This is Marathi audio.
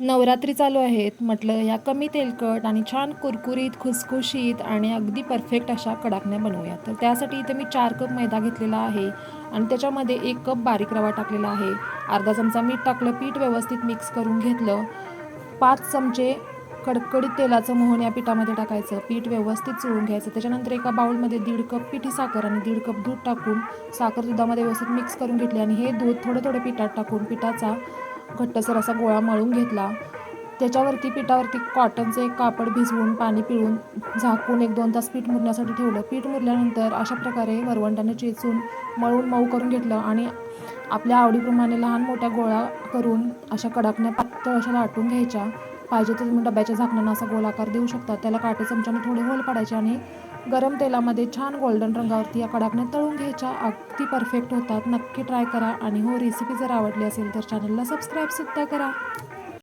नवरात्री चालू आहेत. म्हटलं या कमी तेलकट आणि छान कुरकुरीत खुसखुशीत आणि अगदी परफेक्ट अशा कडाकण्या बनवूया. तर त्यासाठी इथे मी चार कप मैदा घेतलेला आहे आणि त्याच्यामध्ये एक कप बारीक रवा टाकलेला आहे. अर्धा चमचा मीठ टाकलं पीठ व्यवस्थित मिक्स करून घेतलं. पाच चमचे कडकडीत तेलाचं मोहन या पिठामध्ये टाकायचं. पीठ व्यवस्थित चोळून घ्यायचं. त्याच्यानंतर एका बाउलमध्ये दीड कप पिठी साखर आणि दीड कप दूध टाकून साखर दुधामध्ये व्यवस्थित मिक्स करून घेतली आणि हे दूध थोडं थोडं पिठात टाकून पिठाचा घट्टसर असा गोळा मळून घेतला त्याच्यावरती पिठावरती कॉटनचं एक कापड भिजवून पाणी पिळून झाकून एक दोन तास पीठ मुरण्यासाठी ठेवलं. पीठ मुरल्यानंतर अशा प्रकारे वरवंटाने चेचून मळून मऊ करून घेतलं आणि आपल्या आवडीप्रमाणे लहान मोठ्या गोळा करून अशा कडाकण्या पातळ अशा लाटून घ्यायच्या. पाहिजे तर तुम्ही डब्याच्या झाकणानं असा गोलाकार देऊ शकता. त्याला काटे चमच्याने थोडे होल पाडायचे आणि गरम तेलामध्ये छान गोल्डन रंगावरती या कडाकने तळून घ्यायच्या. अगदी परफेक्ट होतात. नक्की ट्राय करा. आणि हो रेसिपी जर आवडली असेल तर चॅनलला सबस्क्राईबसुद्धा करा.